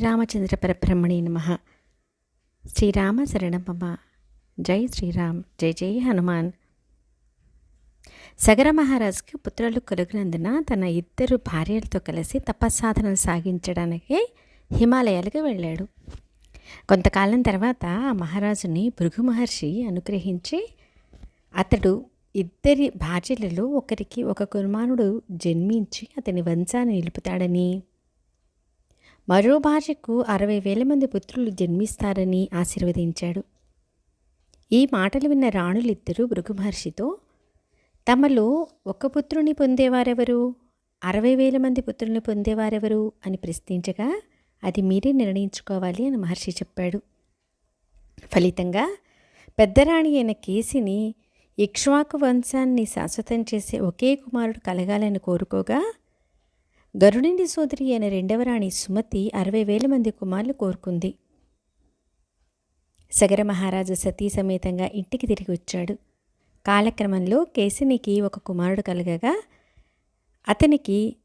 రామచంద్ర పరబ్రహ్మణి నమ. శ్రీరామ శరణమ్మ జై శ్రీరామ్. జై జై హనుమాన్. సగర మహారాజుకి పుత్రులు కలుగునందున తన ఇద్దరు భార్యలతో కలిసి తపస్సాధనలు సాగించడానికి హిమాలయాలకు వెళ్ళాడు. కొంతకాలం తర్వాత ఆ మహారాజుని భృగు మహర్షి అనుగ్రహించి అతడు ఇద్దరి భార్యలలో ఒకరికి ఒక కుమారుడు జన్మించి అతని వంశాన్ని నిలుపుతాడని మరో భార్యకు అరవై వేల మంది పుత్రులు జన్మిస్తారని ఆశీర్వదించాడు. ఈ మాటలు విన్న రాణులిద్దరూ భృగు మహర్షితో తమలో ఒక పుత్రుని పొందేవారెవరు? అరవై వేల మంది పుత్రుల్ని పొందేవారెవరు? అని ప్రశ్నించగా అది మీరే నిర్ణయించుకోవాలి అని మహర్షి చెప్పాడు. ఫలితంగా పెద్దరాణి అయిన కేసిని ఇక్ష్వాకు వంశాన్ని శాశ్వతం చేసే ఒకే కుమారుడు కలగాలని కోరుకోగా గరుడిని సోదరి అయిన రెండవ రాణి సుమతి అరవై వేల మంది కుమారులు కోరుకుంది. సగర మహారాజు సతీ సమేతంగా ఇంటికి తిరిగి వచ్చాడు. కాలక్రమంలో కేసినికి ఒక కుమారుడు కలగగా అతనికి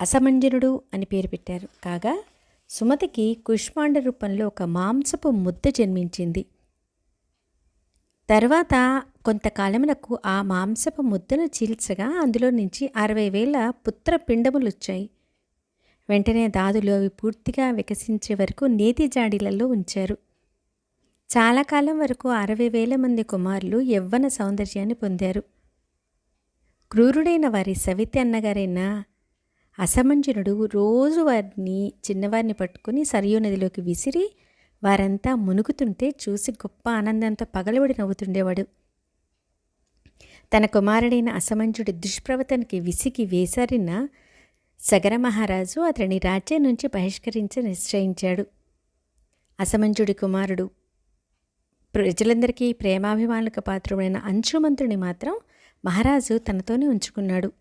అసమంజనుడు అని పేరు పెట్టారు. కాగా సుమతికి కుష్మాండ రూపంలో ఒక మాంసపు ముద్ద జన్మించింది. తర్వాత కొంతకాలమునకు ఆ మాంసపు ముద్దను చీల్చగా అందులో నుంచి అరవై వేల పుత్ర పిండములు వచ్చాయి వెంటనే దాదులు అవి పూర్తిగా వికసించే వరకు నేతి జాడీలలో ఉంచారు. చాలా కాలం వరకు అరవై వేల మంది కుమారులు యవ్వన సౌందర్యాన్ని పొందారు. క్రూరుడైన వారి సవితి అన్నగారైన అసమంజనుడు రోజు వారిని చిన్నవారిని పట్టుకుని సరియు నదిలోకి విసిరి వారంతా మునుగుతుంటే చూసి గొప్ప ఆనందంతో పగలబడి నవ్వుతుండేవాడు. తన కుమారుడైన అసమంజుడి దుష్ప్రవర్తనకి విసిగి వేసారిన సగర మహారాజు అతని రాజ్యం నుంచి బహిష్కరించి నిశ్చయించాడు. అసమంజుడి కుమారుడు ప్రజలందరికీ ప్రేమాభిమానులకు పాత్రమైన అంశుమంతుని మాత్రం మహారాజు తనతోనే ఉంచుకున్నాడు.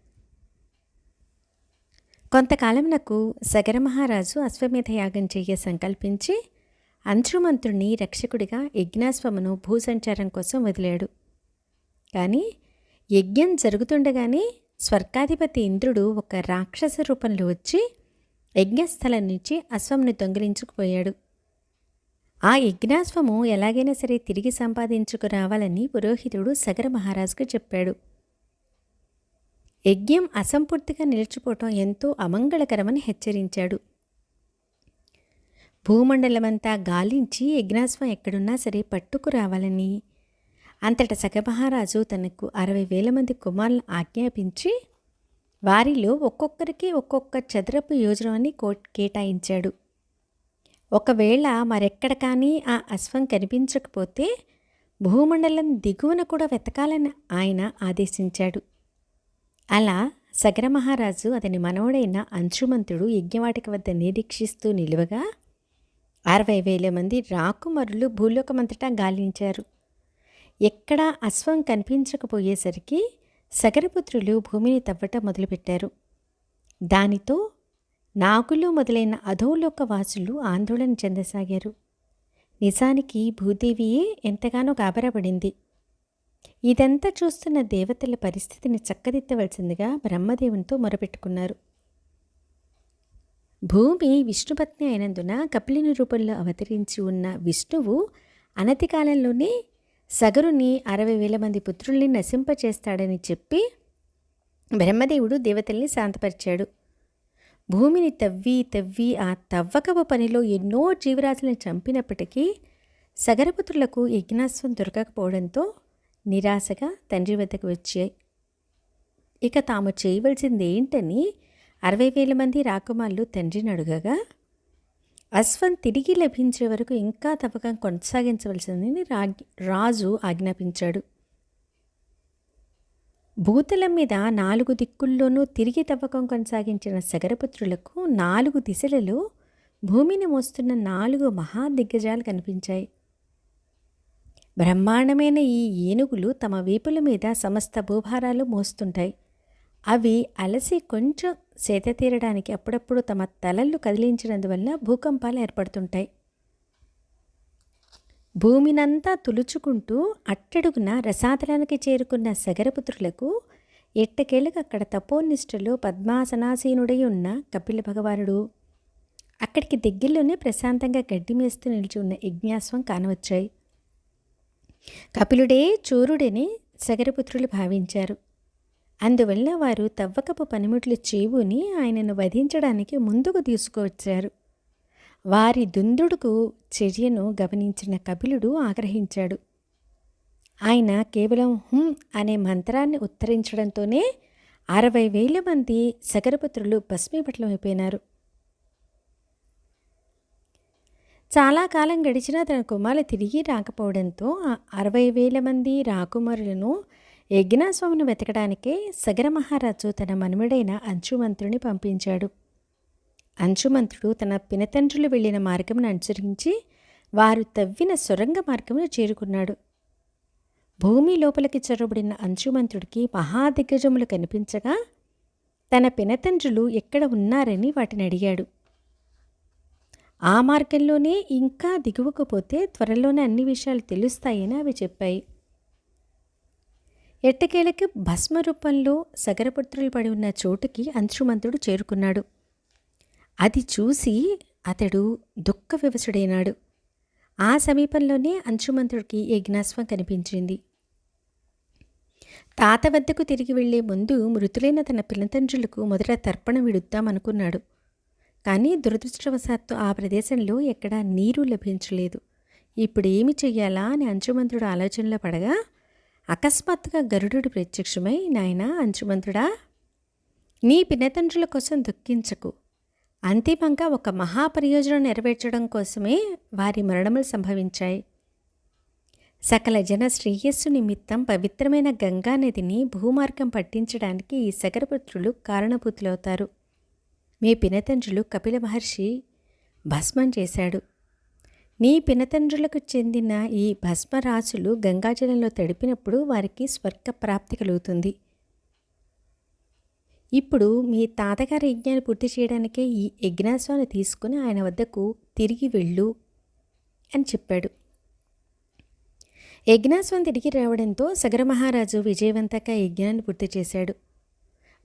కొంతకాలమునకు సగర మహారాజు అశ్వమేధ యాగం చేయ సంకల్పించి అంశుమంతుడిని రక్షకుడిగా యజ్ఞాశ్వమును భూసంచారం కోసం వదిలాడు. కానీ యజ్ఞం జరుగుతుండగానే స్వర్గాధిపతి ఇంద్రుడు ఒక రాక్షస రూపంలో వచ్చి యజ్ఞస్థలం నుంచి అశ్వంని దొంగిలించుకుపోయాడు. ఆ యజ్ఞాశ్వము ఎలాగైనా సరే తిరిగి సంపాదించుకు రావాలని పురోహితుడు సగర మహారాజుకు చెప్పాడు. యజ్ఞం అసంపూర్తిగా నిలిచిపోవటం ఎంతో అమంగళకరమని హెచ్చరించాడు. భూమండలమంతా గాలించి యజ్ఞాశ్వం ఎక్కడున్నా సరే పట్టుకు రావాలని అంతట సగమహారాజు తనకు అరవై వేల మంది కుమారులను ఆజ్ఞాపించి వారిలో ఒక్కొక్కరికి ఒక్కొక్క చదరపు యోజనాన్ని కో కేటాయించాడు. ఒకవేళ మరెక్కడ కానీ ఆ అశ్వం కనిపించకపోతే భూమండలం దిగువన కూడా వెతకాలని ఆయన ఆదేశించాడు. అలా సగర మహారాజు అతని మనవడైన అంశుమంతుడు యజ్ఞవాటిక వద్ద నిరీక్షిస్తూ నిలువగా అరవై వేల మంది రాకుమరులు భూలోకమంతటా గాలించారు. ఎక్కడా అశ్వం కనిపించకపోయేసరికి సగరపుత్రులు భూమిని తవ్వటం మొదలుపెట్టారు. దానితో నాగులు మొదలైన అధోలోక వాసులు ఆందోళన చెందసాగారు. నిజానికి భూదేవియే ఎంతగానో గాబరపడింది ఇదంతా చూస్తున్న దేవతల పరిస్థితిని చక్కదిద్దవలసిందిగా బ్రహ్మదేవునితో మొరపెట్టుకున్నారు. భూమి విష్ణుపత్ని అయినందున కపిలిని రూపంలో అవతరించి ఉన్న విష్ణువు అనతి కాలంలోనే సగరుని అరవై వేల మంది పుత్రుల్ని నశింపచేస్తాడని చెప్పి బ్రహ్మదేవుడు దేవతల్ని శాంతపరిచాడు. భూమిని తవ్వి తవ్వి ఆ తవ్వకపు పనిలో ఎన్నో జీవరాశులను చంపినప్పటికీ సగరపుత్రులకు యజ్ఞాస్వం దొరకకపోవడంతో నిరాశగా తండ్రి వద్దకు వచ్చాయి. ఇక తాము చేయవలసింది ఏంటని అరవై వేల మంది రాకుమారులు తండ్రిని అడుగగా అశ్వం తిరిగి లభించే వరకు ఇంకా తవ్వకం కొనసాగించవలసిందని రాజు ఆజ్ఞాపించాడు. భూతలం మీద నాలుగు దిక్కుల్లోనూ తిరిగి తవ్వకం కొనసాగించిన సగరపుత్రులకు నాలుగు దిశలలో భూమిని మోస్తున్న నాలుగు మహాదిగ్గజాలు కనిపించాయి. బ్రహ్మాండమైన ఈ ఏనుగులు తమ వీపుల మీద సమస్త భూభారాలు మోస్తుంటాయి. అవి అలసి కొంచెం సేత తీరడానికి అప్పుడప్పుడు తమ తలలు కదిలించినందువల్ల భూకంపాలు ఏర్పడుతుంటాయి. భూమినంతా తులుచుకుంటూ అట్టడుగున రసాతలానికి చేరుకున్న సగరపుత్రులకు ఎట్టకేళ్ళకు అక్కడ తపోనిష్ఠలో పద్మాసనాసీనుడై ఉన్న కపిల భగవానుడు. అక్కడికి దగ్గరలోనే ప్రశాంతంగా గడ్డి మేస్తూ నిలిచి ఉన్న యజ్ఞాస్వం కానవచ్చాయి. కపిలుడే చోరుడని సగరపుత్రులు భావించారు. అందువల్ల వారు తవ్వకపు పనిముట్లు చేవుని ఆయనను వధించడానికి ముందుకు తీసుకువచ్చారు వారి దుందుడుకు చర్యను గమనించిన కపిలుడు ఆగ్రహించాడు. ఆయన కేవలం హుం అనే మంత్రాన్ని ఉత్తరించడంతోనే అరవై వేల మంది సగరపుత్రులు భస్మీపట్లమైపోయినారు చాలా కాలం గడిచినా తన కుమారులు తిరిగి రాకపోవడంతో అరవై వేల మంది రాకుమారులను యజ్ఞాస్వామిని వెతకడానికే సగర మహారాజు తన మనుమడైన అంచుమంత్రుని పంపించాడు. అంచుమంత్రుడు తన పినతండ్రులు వెళ్ళిన మార్గమును అనుసరించి వారు తవ్విన సొరంగ మార్గమును చేరుకున్నాడు. భూమి లోపలికి చొరబడిన అంచుమంత్రుడికి మహాదిగ్గజములు కనిపించగా తన పినతండ్రులు ఎక్కడ ఉన్నారని వాటిని అడిగాడు. ఆ మార్గంలోనే ఇంకా దిగువకపోతే త్వరలోనే అన్ని విషయాలు తెలుస్తాయని అవి చెప్పాయి. ఎట్టకేలకి భస్మ రూపంలో సగరపుత్రులు పడి ఉన్న చోటుకి అంశుమంతుడు చేరుకున్నాడు. అది చూసి అతడు దుఃఖ వివసుడైనాడు. ఆ సమీపంలోనే అంశుమంతుడికి యజ్ఞాస్వం కనిపించింది. తాత వద్దకు తిరిగి వెళ్ళే ముందు మృతులైన తన పిల్లతండ్రులకు మొదట తర్పణ విడుద్దామనుకున్నాడు కానీ దురదృష్టవశాత్తు ఆ ప్రదేశంలో ఎక్కడా నీరు లభించలేదు. ఇప్పుడేమి చెయ్యాలా అని అంశుమంతుడు ఆలోచనలో పడగా అకస్మాత్తుగా గరుడు ప్రత్యక్షమై నాయన అంచుమంతుడా నీ పినతండ్రుల కోసం దుఃఖించకు. అంతిమంగా ఒక మహాప్రయోజనం నెరవేర్చడం కోసమే వారి మరణములు సంభవించాయి. సకల జన శ్రేయస్సు నిమిత్తం పవిత్రమైన గంగా నదిని భూమార్గం పట్టించడానికి ఈ సగరపుత్రులు కారణభూతులవుతారు. మీ పినతండ్రులు కపిల మహర్షి భస్మం చేశాడు. నీ పినతండ్రులకు చెందిన ఈ భస్మరాశులు గంగాజలంలో తడిపినప్పుడు వారికి స్వర్గ ప్రాప్తి కలుగుతుంది. ఇప్పుడు మీ తాతగారి యజ్ఞాన్ని పూర్తి చేయడానికే ఈ యజ్ఞాస్వాన్ని తీసుకుని ఆయన వద్దకు తిరిగి వెళ్ళు అని చెప్పాడు. యజ్ఞాస్వం తిరిగి రావడంతో సగర మహారాజు విజయవంతంగా యజ్ఞాన్ని పూర్తి చేశాడు.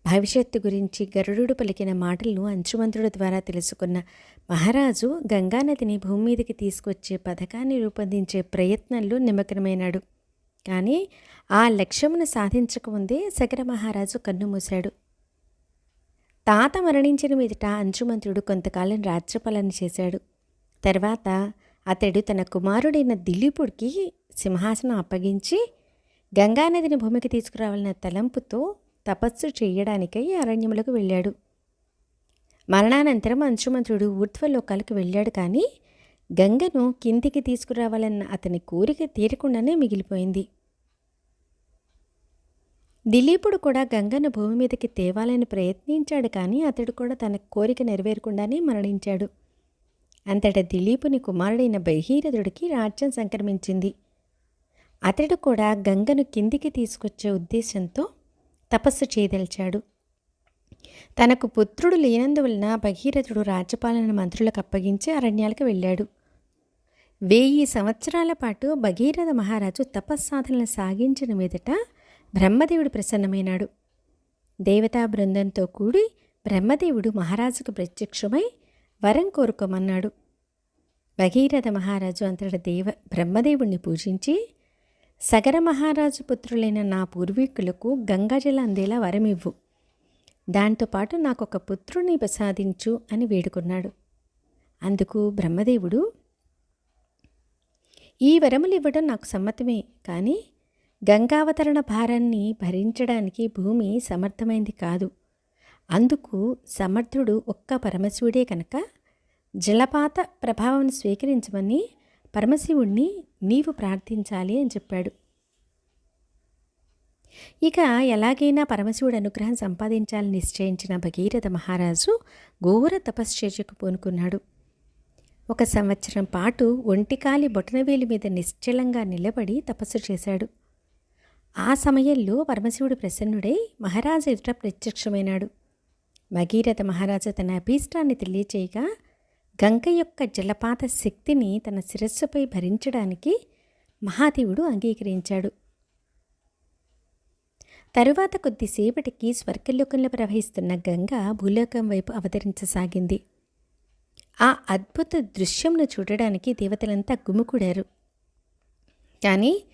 భవిష్యత్తు గురించి గరుడు పలికిన మాటలను అంచుమంత్రుడు ద్వారా తెలుసుకున్న మహారాజు గంగానదిని భూమి మీదకి తీసుకొచ్చే పథకాన్ని రూపొందించే ప్రయత్నంలో నిమగ్నమైనాడు. కానీ ఆ లక్ష్యమును సాధించకముందే సగర మహారాజు కన్నుమూశాడు తాత మరణించిన మీదట అంచుమంత్రుడు కొంతకాలం రాజ్యపాలన చేశాడు. తర్వాత అతడు తన కుమారుడైన దిలీపుడికి సింహాసనం అప్పగించి గంగానదిని భూమికి తీసుకురావాలన్న తలంపుతో తపస్సు చేయడానికై అరణ్యములకు వెళ్ళాడు. మరణానంతరం అంశుమంతుడు ఊర్ధ్వలోకాలకు వెళ్ళాడు కానీ గంగను కిందికి తీసుకురావాలన్న అతని కోరిక తీరకుండానే మిగిలిపోయింది. దిలీపుడు కూడా గంగను భూమి మీదకి తేవాలని ప్రయత్నించాడు కానీ అతడు కూడా తన కోరిక నెరవేరకుండానే మరణించాడు. అంతటా దిలీపుని కుమారుడైన బహీరథుడికి రాజ్యం సంక్రమించింది. అతడు కూడా గంగను కిందికి తీసుకొచ్చే ఉద్దేశంతో తపస్సు చేయదలిచాడు. తనకు పుత్రుడు లేనందువలన భగీరథుడు రాజ్యపాలన మంత్రులకు అప్పగించి అరణ్యాలకు వెళ్ళాడు. వెయ్యి సంవత్సరాల పాటు భగీరథ మహారాజు తపస్సాధనలు సాగించిన మీదట బ్రహ్మదేవుడు ప్రసన్నమైనాడు. దేవతా బృందంతో కూడి బ్రహ్మదేవుడు మహారాజుకు ప్రత్యక్షమై వరం కోరుకోమన్నాడు. భగీరథ మహారాజు అంతటి దేవ బ్రహ్మదేవుణ్ణి పూజించి సగర మహారాజు పుత్రులైన నా పూర్వీకులకు గంగాజల అందేలా వరమివ్వు. దాంతోపాటు నాకు ఒక పుత్రుని ప్రసాదించు అని వేడుకున్నాడు. అందుకు బ్రహ్మదేవుడు ఈ వరములు ఇవ్వడం నాకు సమ్మతమే కానీ గంగావతరణ భారాన్ని భరించడానికి భూమి సమర్థమైంది కాదు. అందుకు సమర్థుడు ఒక్క పరమశివుడే కనుక జలపాత ప్రభావం స్వీకరించమని పరమశివుణ్ణి నీవు ప్రార్థించాలి అని చెప్పాడు. ఇక ఎలాగైనా పరమశివుడు అనుగ్రహం సంపాదించాలని నిశ్చయించిన భగీరథ మహారాజు ఘోర తపశ్చర్యకు పూనుకున్నాడు. ఒక సంవత్సరం పాటు ఒంటికాలి బొటనవేలి మీద నిశ్చలంగా నిలబడి తపస్సు చేశాడు. ఆ సమయంలో పరమశివుడు ప్రసన్నుడై మహారాజు ఎదుట ప్రత్యక్షమైనాడు. భగీరథ మహారాజు తన అభీష్టాన్ని తెలియచేయగా గంగ యొక్క జలపాత శక్తిని తన శిరస్సుపై భరించడానికి మహాదేవుడు అంగీకరించాడు. తరువాత కొద్దిసేపటికి స్వర్గలోకంలో ప్రవహిస్తున్న గంగ భూలోకం వైపు అవతరించసాగింది. ఆ అద్భుత దృశ్యంను చూడడానికి దేవతలంతా గుమికూడారు. కానీ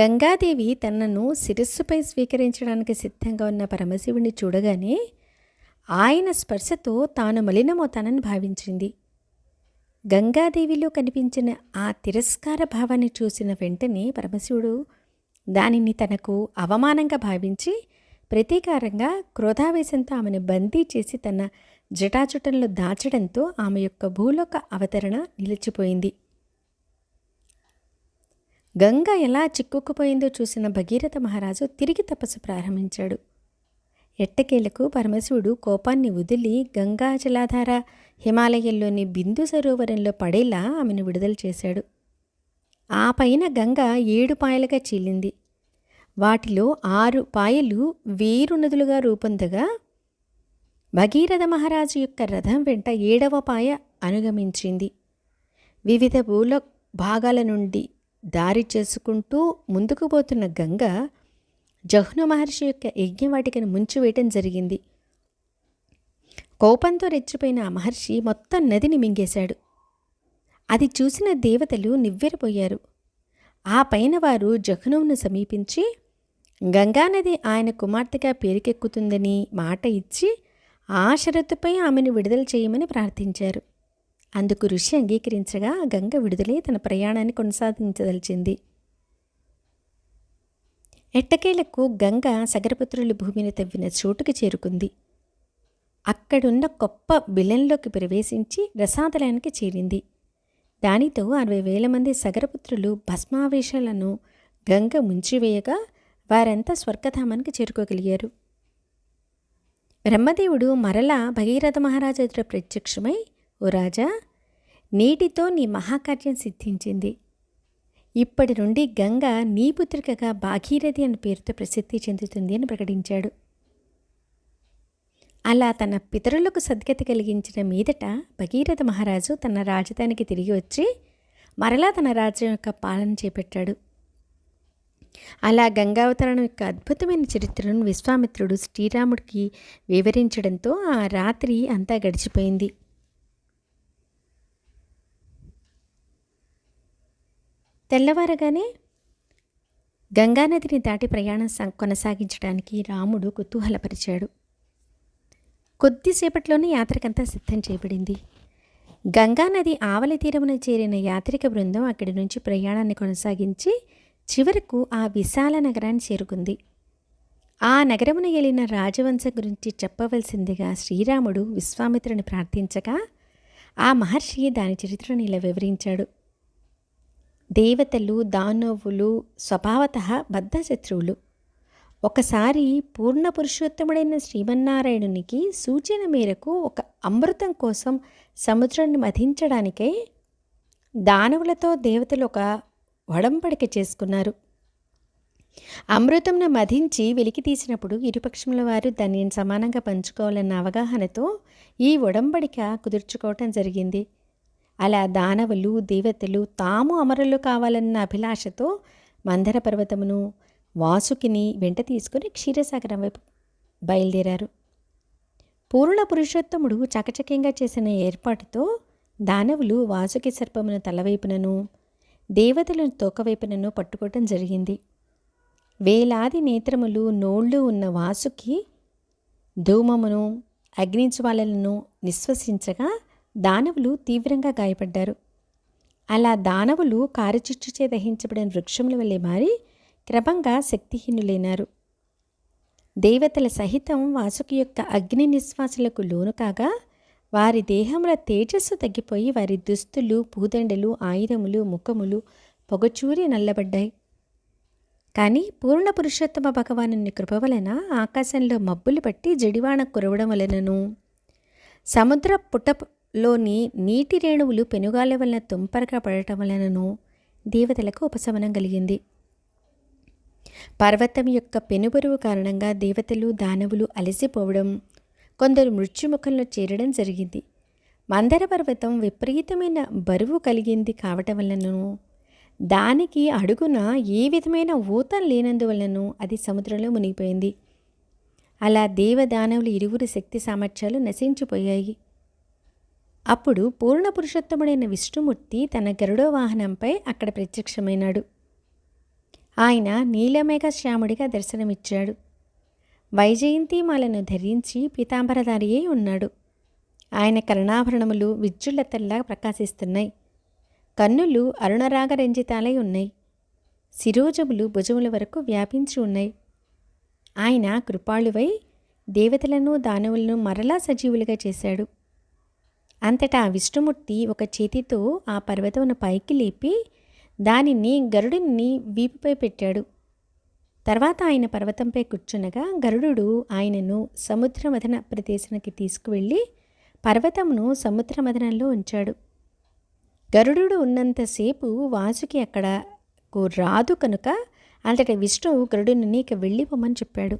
గంగాదేవి తనను శిరస్సుపై స్వీకరించడానికి సిద్ధంగా ఉన్న పరమశివుణ్ణి చూడగానే ఆయన స్పర్శతో తాను మలినమవుతానని భావించింది. గంగాదేవిలో కనిపించిన ఆ తిరస్కార భావాన్ని చూసిన వెంటనే పరమశివుడు దానిని తనకు అవమానంగా భావించి ప్రతీకారంగా క్రోధావేశంతో ఆమెను బందీ చేసి తన జటాజుటంలో దాచడంతో ఆమె యొక్క భూలోక అవతరణ నిలిచిపోయింది. గంగ ఎలా చిక్కుకుపోయిందో చూసిన భగీరథ మహారాజు తిరిగి తపస్సు ప్రారంభించాడు. ఎట్టకేలకు పరమశివుడు కోపాన్ని వదిలి గంగా జలాధార హిమాలయంలోని బిందు సరోవరంలో పడేలా ఆమెను విడుదల చేశాడు. ఆ పైన గంగ ఏడు పాయలుగా చీలింది. వాటిలో ఆరు పాయలు వేరు నదులుగా రూపొందగా భగీరథ మహారాజు యొక్క రథం వెంట ఏడవ పాయ అనుగమించింది. వివిధ భూల భాగాల నుండి దారి చేసుకుంటూ ముందుకు పోతున్న గంగ జహ్ను మహర్షి యొక్క యజ్ఞవాటికను ముంచివేయటం జరిగింది. కోపంతో రెచ్చిపోయిన ఆ మహర్షి మొత్తం నదిని మింగేశాడు. అది చూసిన దేవతలు నివ్వెరపోయారు. ఆ పైన వారు జహ్నువును సమీపించి గంగానది ఆయన కుమార్తెగా పేరుకెక్కుతుందని మాట ఇచ్చి ఆ షరతుపై ఆమెను విడుదల చేయమని ప్రార్థించారు. అందుకు ఋషి అంగీకరించగా గంగ విడుదలై తన ప్రయాణాన్ని కొనసాగించదలిచింది. ఎట్టకేలకు గంగ సగరపుత్రుల భూమిని తవ్విన చోటుకు చేరుకుంది. అక్కడున్న గొప్ప బిలంలోకి ప్రవేశించి రసాతలయానికి చేరింది. దానితో అరవై వేల మంది సగరపుత్రులు భస్మావేశాలను గంగ ముంచివేయగా వారంతా స్వర్గధామానికి చేరుకోగలిగారు. బ్రహ్మదేవుడు మరలా భగీరథ మహారాజు ఎదుట ప్రత్యక్షమై ఓ రాజా నీటితో నీ మహాకార్యం సిద్ధించింది. ఇప్పటి నుండి గంగ నీ పుత్రికగా భాగీరథి అనే పేరుతో ప్రసిద్ధి చెందుతుంది అని ప్రకటించాడు. అలా తన పితరులకు సద్గతి కలిగించిన మీదట భగీరథ మహారాజు తన రాజధానికి తిరిగి వచ్చి మరలా తన రాజ్యం యొక్క పాలన చేపట్టాడు. అలా గంగావతరణం యొక్క అద్భుతమైన చరిత్రను విశ్వామిత్రుడు శ్రీరాముడికి వివరించడంతో ఆ రాత్రి అంతా గడిచిపోయింది. తెల్లవారగానే గంగానదిని దాటి ప్రయాణం కొనసాగించడానికి రాముడు కుతూహలపరిచాడు. కొద్దిసేపట్లోనే యాత్రకంతా సిద్ధం చేయబడింది. గంగానది ఆవలి తీరమున చేరిన యాత్రిక బృందం అక్కడి నుంచి ప్రయాణాన్ని కొనసాగించి చివరకు ఆ విశాల నగరాన్ని చేరుకుంది. ఆ నగరమున వెళ్ళిన రాజవంశం గురించి చెప్పవలసిందిగా శ్రీరాముడు విశ్వామిత్రుని ప్రార్థించగా ఆ మహర్షి దాని చరిత్రను ఇలా వివరించాడు. దేవతలు దానవులు స్వభావత బద్ధశత్రువులు. ఒకసారి పూర్ణ పురుషోత్తముడైన శ్రీమన్నారాయణునికి సూచన మేరకు ఒక అమృతం కోసం సముద్రాన్ని మధించడానికై దానవులతో దేవతలు ఒక వడంపడిక చేసుకున్నారు. అమృతంను మధించి వెలికి తీసినప్పుడు ఇరుపక్షముల వారు దాన్ని సమానంగా పంచుకోవాలన్న అవగాహనతో ఈ ఒడంబడిక కుదుర్చుకోవటం జరిగింది. అలా దానవులు దేవతలు తాము అమరులు కావాలన్న అభిలాషతో మందర పర్వతమును వాసుకిని వెంట తీసుకుని క్షీరసాగరం వైపు బయలుదేరారు. పూర్ణ పురుషోత్తముడు చకచక్యంగా చేసిన ఏర్పాటుతో దానవులు వాసుకి సర్పమును తలవైపునను దేవతలను తోకవైపునను పట్టుకోవటం జరిగింది. వేలాది నేత్రములు నోళ్ళు ఉన్న వాసుకి ధూమమును అగ్నిజ్వాలలను నిశ్వసించగా దానవులు తీవ్రంగా గాయపడ్డారు. అలా దానవులు కారుచిచ్చుచే దహించబడిన వృక్షముల వల్లే మారి క్రమంగా శక్తిహీనులైనారు. దేవతల సహితం వాసుకి యొక్క అగ్ని నిశ్వాసులకు లోను కాగా వారి దేహముల తేజస్సు తగ్గిపోయి వారి దుస్తులు పూదండలు ఆయుధములు ముఖములు పొగచూరి నల్లబడ్డాయి. కానీ పూర్ణ పురుషోత్తమ భగవాను కృప వలన ఆకాశంలో మబ్బులు పట్టి జడివాణ కురవడం వలనను. సముద్ర పుట్టలోని నీటి రేణువులు పెనుగాల వలన తుంపరగా పడటం వలనను దేవతలకు ఉపశమనం కలిగింది. పర్వతం యొక్క పెనుబరువు కారణంగా దేవతలు దానవులు అలసిపోవడం కొందరు మృత్యుముఖంలో చేరడం జరిగింది. మందర పర్వతం విపరీతమైన బరువు కలిగింది కావటం వలనను దానికి అడుగున ఏ విధమైన ఊతం లేనందువలనను అది సముద్రంలో మునిగిపోయింది. అలా దేవదానవులు ఇరువురి శక్తి సామర్థ్యాలు నశించిపోయాయి. అప్పుడు పూర్ణ పురుషోత్తముడైన విష్ణుమూర్తి తన గరుడో వాహనంపై అక్కడ ప్రత్యక్షమైనాడు. ఆయన నీలమేఘ శ్యాముడిగా దర్శనమిచ్చాడు వైజయంతిమాలను ధరించి పీతాంబరధారి అయి ఉన్నాడు. ఆయన కరుణాభరణములు విద్యుల్లతల్లా ప్రకాశిస్తున్నాయి. కన్నులు అరుణరాగరంజితాలై ఉన్నాయి. శిరోజములు భుజముల వరకు వ్యాపించి ఉన్నాయి. ఆయన కృపాళువై దేవతలను దానవులను మరలా సజీవులుగా చేశాడు. అంతటా విష్ణుమూర్తి ఒక చేతితో ఆ పర్వతమును పైకి లేపి దానిని గరుడిని వీపుపై పెట్టాడు. తర్వాత ఆయన పర్వతంపై కూర్చునగా గరుడు ఆయనను సముద్రమథన ప్రదేశానికి తీసుకువెళ్ళి పర్వతమును సముద్రమథనంలో ఉంచాడు. గరుడు ఉన్నంతసేపు వాసుకి అక్కడకు రాదు కనుక అంతటి విష్ణువు గరుడుని నీకు వెళ్ళిపోమని చెప్పాడు.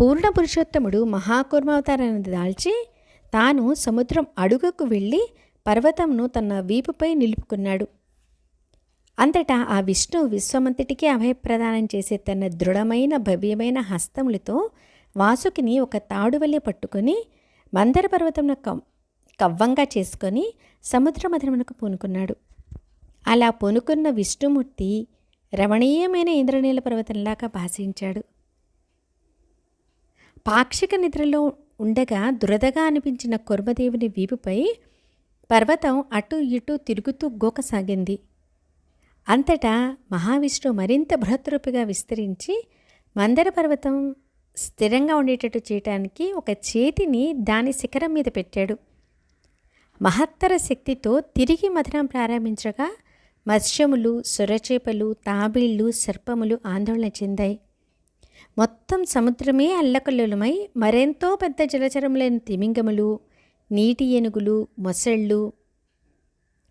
పూర్ణ పురుషోత్తముడు మహాకూర్మావతారాన్ని దాల్చి తాను సముద్రం అడుగకు వెళ్ళి పర్వతంను తన వీపుపై నిలుపుకున్నాడు. అంతటా ఆ విష్ణు విశ్వమంతటికీ అభయప్రదానం చేసే తన దృఢమైన భవ్యమైన హస్తములతో వాసుకిని ఒక తాడువల్లి పట్టుకొని మందర పర్వతమున కవ్వంగా చేసుకొని సముద్ర మధురమునకు పూనుకున్నాడు. అలా పూనుకున్న విష్ణుమూర్తి రమణీయమైన ఇంద్రనీల పర్వతంలాగా భాషించాడు. పాక్షిక నిద్రలో ఉండగా దురదగా అనిపించిన కుర్మదేవుని వీపుపై పర్వతం అటు ఇటు తిరుగుతూ గోకసాగింది. అంతటా మహావిష్ణువు మరింత బృహత్రూపిగా విస్తరించి మందర పర్వతం స్థిరంగా ఉండేటట్టు చేయటానికి ఒక చేతిని దాని శిఖరం మీద పెట్టాడు. మహత్తర శక్తితో తిరిగి మథనం ప్రారంభించగా మత్స్యములు సొరచేపలు తాబీళ్ళు సర్పములు ఆందోళన చెందాయి. మొత్తం సముద్రమే అల్లకల్లులమై మరెంతో పెద్ద జలచరములైన తిమింగములు నీటి ఏనుగులు మొసళ్ళు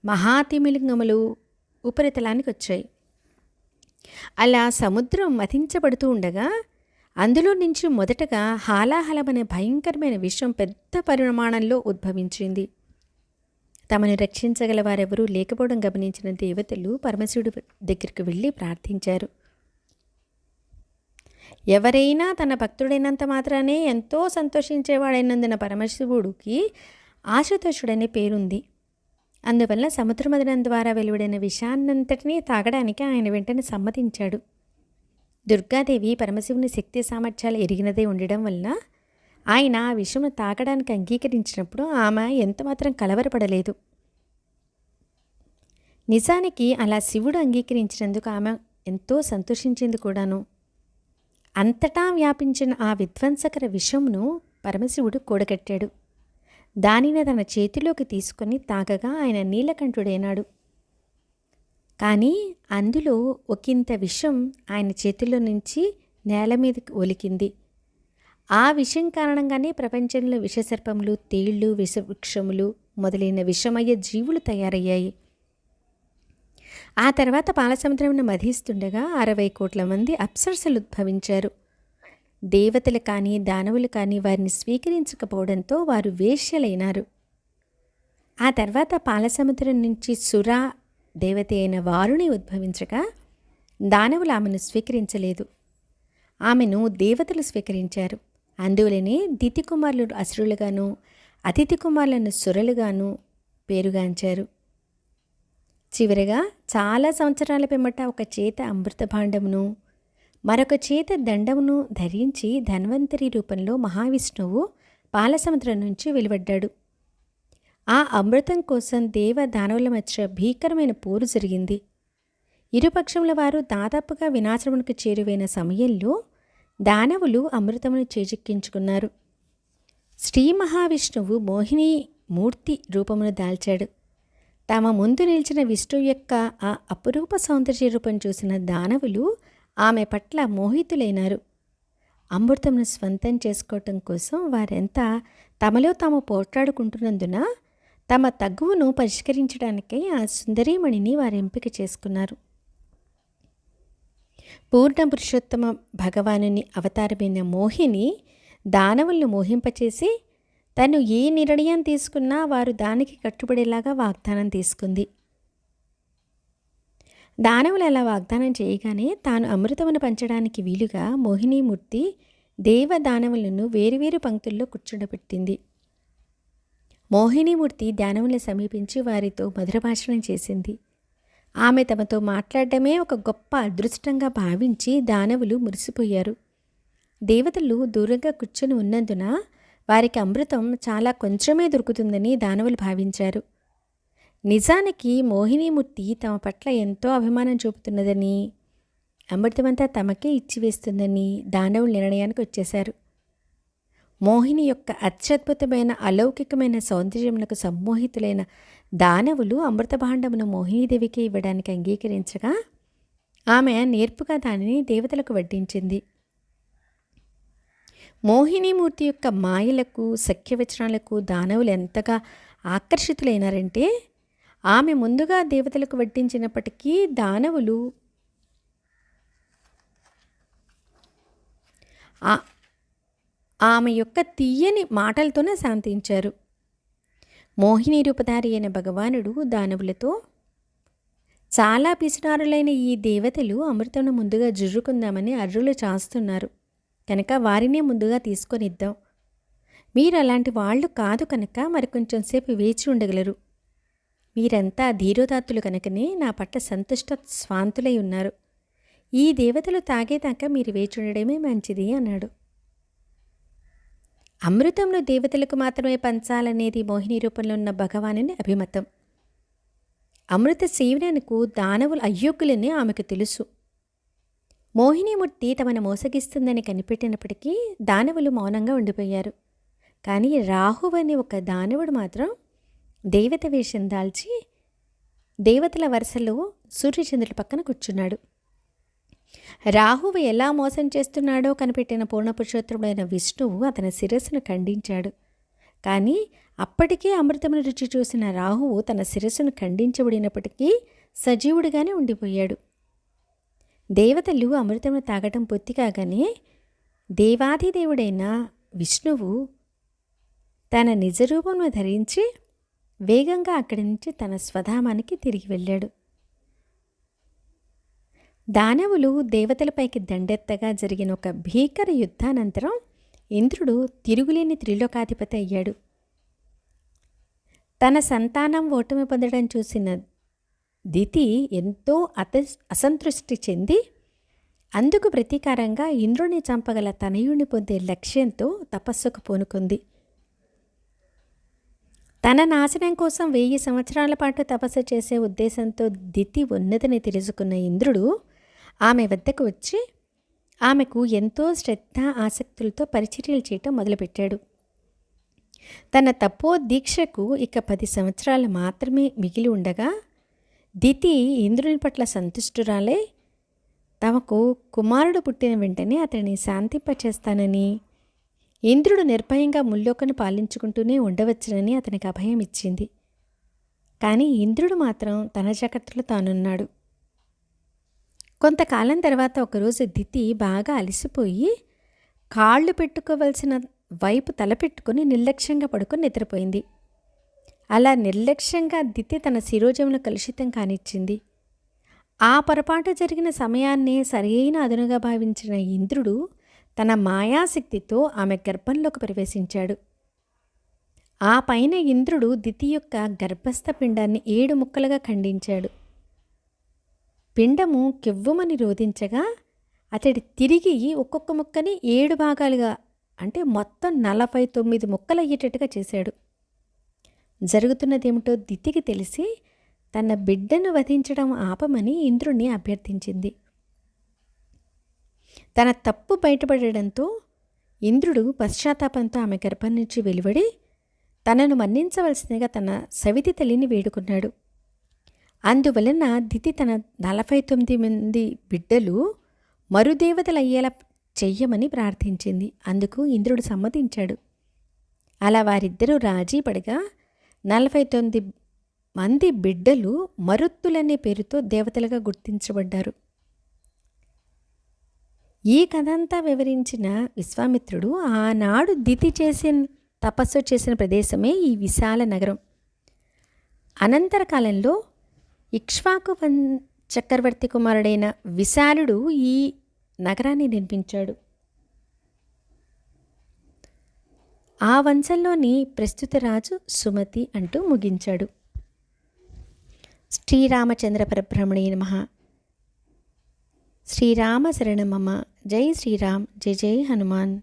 మహాతిమిలింగములు ఉపరితలానికి వచ్చాయి అలా సముద్రం మతించబడుతూ ఉండగా అందులో నుంచి మొదటగా హాలాహలమనే భయంకరమైన విషయం పెద్ద పరిమాణంలో ఉద్భవించింది. తమను రక్షించగల వారెవరూ లేకపోవడం గమనించిన దేవతలు పరమశివుడి దగ్గరికి వెళ్ళి ప్రార్థించారు. ఎవరైనా తన భక్తుడైనంత మాత్రానే ఎంతో సంతోషించేవాడైనందున పరమశివుడికి ఆశుతోషుడనే పేరుంది. అందువల్ల సముద్రమదనం ద్వారా వెలువడిన విషాన్నంతటినీ తాగడానికి ఆయన వెంటనే సమ్మతించాడు. దుర్గాదేవి పరమశివుని శక్తి సామర్థ్యాలు ఎరిగినదే ఉండడం వలన ఆయన ఆ విషయం తాగడానికి అంగీకరించినప్పుడు ఆమె ఎంతమాత్రం కలవరపడలేదు. నిజానికి అలా శివుడు అంగీకరించినందుకు ఆమె ఎంతో సంతోషించింది కూడాను. అంతటా వ్యాపించిన ఆ విధ్వంసకర విషమును పరమశివుడు కూడగట్టాడు. దానిని తన చేతిలోకి తీసుకొని తాగగా ఆయన నీలకంఠుడైనాడు. కానీ అందులో ఒకంత విషం ఆయన చేతిలో నుంచి నేల మీదకి ఒలికింది. ఆ విషయం కారణంగానే ప్రపంచంలో విషసర్పములు తేళ్ళు విషవృక్షములు మొదలైన విషమయ్య జీవులు తయారయ్యాయి. ఆ తర్వాత పాలసముద్రంను మధిస్తుండగా అరవై కోట్ల మంది అప్సరసలు ఉద్భవించారు. దేవతలు కానీ దానవులు కానీ వారిని స్వీకరించకపోవడంతో వారు వేశ్యలైనారు. ఆ తర్వాత పాలసముద్రం నుంచి సురా దేవత అయిన వారుని ఉద్భవించగా దానవులు ఆమెను స్వీకరించలేదు. ఆమెను దేవతలు స్వీకరించారు. అందువలనే దితి కుమారులు అసురులుగాను అతిథి కుమారులను సురలుగాను పేరుగాంచారు. చివరిగా చాలా సంవత్సరాల పిమ్మట ఒక చేత అమృత భాండమును మరొక చేత దండమును ధరించి ధన్వంతరి రూపంలో మహావిష్ణువు పాలసముద్రం నుంచి వెలువడ్డాడు. ఆ అమృతం కోసం దేవ దానవుల మధ్య భీకరమైన పోరు జరిగింది. ఇరుపక్షముల వారు దాదాపుగా వినాశమునకు చేరువైన సమయంలో దానవులు అమృతమును చేజిక్కించుకున్నారు. శ్రీ మహావిష్ణువు మోహిని మూర్తి రూపమును దాల్చాడు. తమ ముందు నిలిచిన విష్ణు యొక్క ఆ అపురూప సౌందర్య రూపం చూసిన దానవులు ఆమె పట్ల మోహితులైనారు. అమృతంను స్వంతం చేసుకోవటం కోసం వారెంతా తమలో తాము పోట్లాడుకుంటున్నందున తమ తగ్గువను పరిష్కరించడానికై ఆ సుందరీమణిని వారు ఎంపిక చేసుకున్నారు. పూర్ణ పురుషోత్తమ భగవానుని అవతారమైన మోహిని దానవులను మోహింపచేసి తను ఏ నిర్ణయం తీసుకున్నా వారు దానికి కట్టుబడేలాగా వాగ్దానం తీసుకుంది. దానవులు అలా వాగ్దానం చేయగానే తాను అమృతమును పంచడానికి వీలుగా మోహినీమూర్తి దేవ దానవులను వేరువేరు పంక్తుల్లో కూర్చుండబెట్టింది. మోహినీమూర్తి దానవుల్ని సమీపించి వారితో మధుర భాషణం చేసింది. ఆమె తమతో మాట్లాడటమే ఒక గొప్ప అదృష్టంగా భావించి దానవులు మురిసిపోయారు. దేవతలు దూరంగా కూర్చొని ఉన్నందున వారికి అమృతం చాలా కొంచెమే దొరుకుతుందని దానవులు భావించారు. నిజానికి మోహినీమూర్తి తమ పట్ల ఎంతో అభిమానం చూపుతున్నదని అమృతమంతా తమకే ఇచ్చివేస్తుందని దానవులు నిర్ణయానికి వచ్చేశారు. మోహిని యొక్క అత్యద్భుతమైన అలౌకికమైన సౌందర్యమునకు సమ్మోహితులైన దానవులు అమృతభాండమును మోహినీదేవికి ఇవ్వడానికి అంగీకరించగా ఆమె నేర్పుగా దానిని దేవతలకు వడ్డించింది. మోహినీమూర్తి యొక్క మాయలకు సఖ్యవచనాలకు దానవులు ఎంతగా ఆకర్షితులైనారంటే ఆమె ముందుగా దేవతలకు వడ్డించినప్పటికీ దానవులు ఆమె యొక్క తీయని మాటలతోనే శాంతించారు. మోహిని రూపధారి అయిన భగవానుడు దానవులతో చాలా పిసినారులైన ఈ దేవతలు అమృతను ముందుగా జుర్రుకుందామని అర్రులు చాస్తున్నారు. కనుక వారినే ముందుగా తీసుకొనిద్దాం. మీరు అలాంటి వాళ్ళు కాదు కనుక మరి కొంచెం సేపు వేచి ఉండగలరు. మీరంతా ధీరోదాత్తులు కనుకనే నా పట్ల సంతుష్ట స్వాంతులై ఉన్నారు. ఈ దేవతలు తాగేదాకా మీరు వేచి ఉండడమే మంచిది అన్నాడు. అమృతంలో దేవతలకు మాత్రమే పంచాలనేది మోహిని రూపంలో ఉన్న భగవానుని అభిమతం. అమృత సేవనకు దానవులు అయోగ్యులని ఆమెకు తెలుసు. మోహినిమూర్తి తమను మోసగిస్తుందని కనిపెట్టినప్పటికీ దానవులు మౌనంగా ఉండిపోయారు. కానీ రాహు అనే ఒక దానవుడు మాత్రం దేవత వేషం దాల్చి దేవతల వరుసలో సూర్యచంద్రుల పక్కన కూర్చున్నాడు. రాహువు ఎలా మోసం చేస్తున్నాడో కనిపెట్టిన పూర్ణపురుషోత్తముడైన విష్ణువు అతని శిరస్సును ఖండించాడు. కానీ అప్పటికే అమృతమును రుచి చూసిన రాహువు తన శిరస్సును ఖండించబడినప్పటికీ సజీవుడిగానే ఉండిపోయాడు. దేవతలు అమృతమును తాగటం పొత్తి కాగానే దేవాధిదేవుడైన విష్ణువు తన నిజరూపమును ధరించి వేగంగా అక్కడి నుంచి తన స్వధామానికి తిరిగి వెళ్ళాడు. దానవులు దేవతలపైకి దండెత్తగా జరిగిన ఒక భీకర యుద్ధానంతరం ఇంద్రుడు తిరుగులేని త్రిలోకాధిపతి అయ్యాడు. తన సంతానం ఓటమి పొందడం చూసిన దితి ఎంతో అత అసంతృష్టి చెంది అందుకు ప్రతీకారంగా ఇంద్రుని చంపగల తనయుణ్ణి పొందే లక్ష్యంతో తపస్సుకు పూనుకుంది. తన నాశనం కోసం వెయ్యి సంవత్సరాల పాటు తపస్సు చేసే ఉద్దేశంతో దితి ఉన్నదని తెలుసుకున్న ఇంద్రుడు ఆమె వద్దకు వచ్చి ఆమెకు ఎంతో శ్రద్ధ ఆసక్తులతో పరిచర్యలు చేయటం మొదలుపెట్టాడు. తన తపో దీక్షకు ఇక పది సంవత్సరాలు మాత్రమే మిగిలి ఉండగా దితి ఇంద్రుని పట్ల సంతుష్టురాలే తమకు కుమారుడు పుట్టిన వెంటనే అతన్ని శాంతింపచేస్తానని ఇంద్రుడు నిర్భయంగా ముల్లోకను పాలించుకుంటూనే ఉండవచ్చునని అతనికి అభయం ఇచ్చింది. కానీ ఇంద్రుడు మాత్రం తన జాగ్రత్తలో తానున్నాడు. కొంతకాలం తర్వాత ఒకరోజు దితి బాగా అలసిపోయి కాళ్ళు పెట్టుకోవలసిన వైపు తలపెట్టుకుని నిర్లక్ష్యంగా పడుకొని నిద్రపోయింది. అలా నిర్లక్ష్యంగా దితి తన శిరోజమును కలుషితం కానిచ్చింది. ఆ పొరపాటు జరిగిన సమయాన్నే సరియైన అదునుగా భావించిన ఇంద్రుడు తన మాయాశక్తితో ఆమె గర్భంలోకి ప్రవేశించాడు. ఆ పైన ఇంద్రుడు దితి యొక్క గర్భస్థ పిండాన్ని ఏడు ముక్కలుగా ఖండించాడు. పిండము కెవ్వుమని రోధించగా అతడి తిరిగి ఒక్కొక్క ముక్కని ఏడు భాగాలుగా అంటే మొత్తం నలభై తొమ్మిది ముక్కలు అయ్యేటట్టుగా చేశాడు. జరుగుతున్నదేమిటో దితికి తెలిసి తన బిడ్డను వధించడం ఆపమని ఇంద్రుణ్ణి అభ్యర్థించింది. తన తప్పు బయటపడడంతో ఇంద్రుడు పశ్చాత్తాపంతో ఆమె గర్భం నుంచి వెలువడి తనను మన్నించవలసిందిగా తన సవితి తల్లిని వేడుకున్నాడు. అందువలన దితి తన నలభై తొమ్మిది మంది బిడ్డలు మరుదేవతలయ్యేలా చెయ్యమని ప్రార్థించింది. అందుకు ఇంద్రుడు సమ్మతించాడు. అలా వారిద్దరూ రాజీ పడగా నలభై తొమ్మిది మంది బిడ్డలు మరుత్తులనే పేరుతో దేవతలుగా గుర్తించబడ్డారు. ఈ కథంతా వివరించిన విశ్వామిత్రుడు ఆనాడు దితి చేసిన తపస్సు చేసిన ప్రదేశమే ఈ విశాల నగరం. అనంతర కాలంలో ఇక్ష్వాకు చక్రవర్తి కుమారుడైన విశాలుడు ఈ నగరాన్ని నిర్మించాడు. ఆ వంశంలోని ప్రస్తుత రాజు సుమతి అంటూ ముగించాడు. శ్రీరామచంద్ర పరబ్రహ్మణే నమ. శ్రీరామ శరణమమ జై శ్రీరామ్. జై జై హనుమాన్.